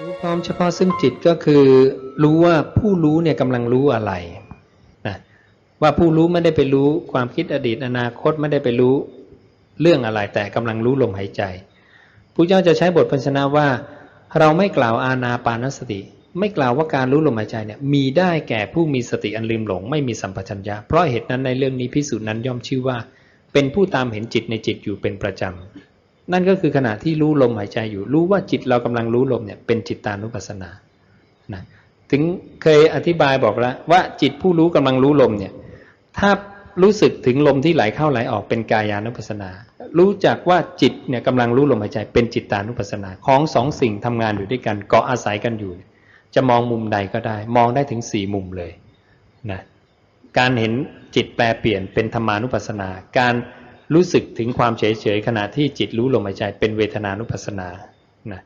รู้พร้อมเฉพาะซึ่งจิตก็คือรู้ว่าผู้รู้เนี่ยกำลังรู้อะไรนะว่าผู้รู้ไม่ได้ไปรู้ความคิดอดีตอนาคตไม่ได้ไปรู้เรื่องอะไร แต่กำลังรู้ลมหายใจพระเจ้าจะใช้บทพันชนะว่า เราไม่กล่าวอาณาปานสติ ไม่กล่าวว่าการรู้ลมหายใจเนี่ยมีได้แก่ผู้มีสติอันลืมหลง ไม่มีสัมปชัญญะเพราะเหตุนั้นในเรื่องนี้พิสูจน์นั้นย่อมชื่อว่า เป็นผู้ตามเห็นจิตในจิตอยู่เป็นประจำ นั่นก็คือขณะที่รู้ลมหายใจอยู่ รู้ว่าจิตเรากำลังรู้ลมเนี่ยเป็นจิตตานุปัสสนานะถึงเคยอธิบายบอกแล้วว่าจิตผู้รู้กำลังรู้ลมเนี่ย ถ้ารู้สึกถึงลมที่ไหลเข้าไหลออกเป็นกายานุปัสสนา รู้จักว่าจิตเนี่ยกำลังรู้ลมหายใจ เป็นจิตตานุปัสสนาของสองสิ่งทำงานอยู่ด้วยกันเกาะอาศัยกันอยู่ จะมองมุมใดก็ได้ มองได้ถึงสี่มุมเลยนะการเห็นจิตแปลเปลี่ยนเป็นธรรมานุปัสสนา การ รู้สึกถึงความเฉยๆขณะที่จิตรู้ลมหายใจเป็นเวทนานุปัสสนานะ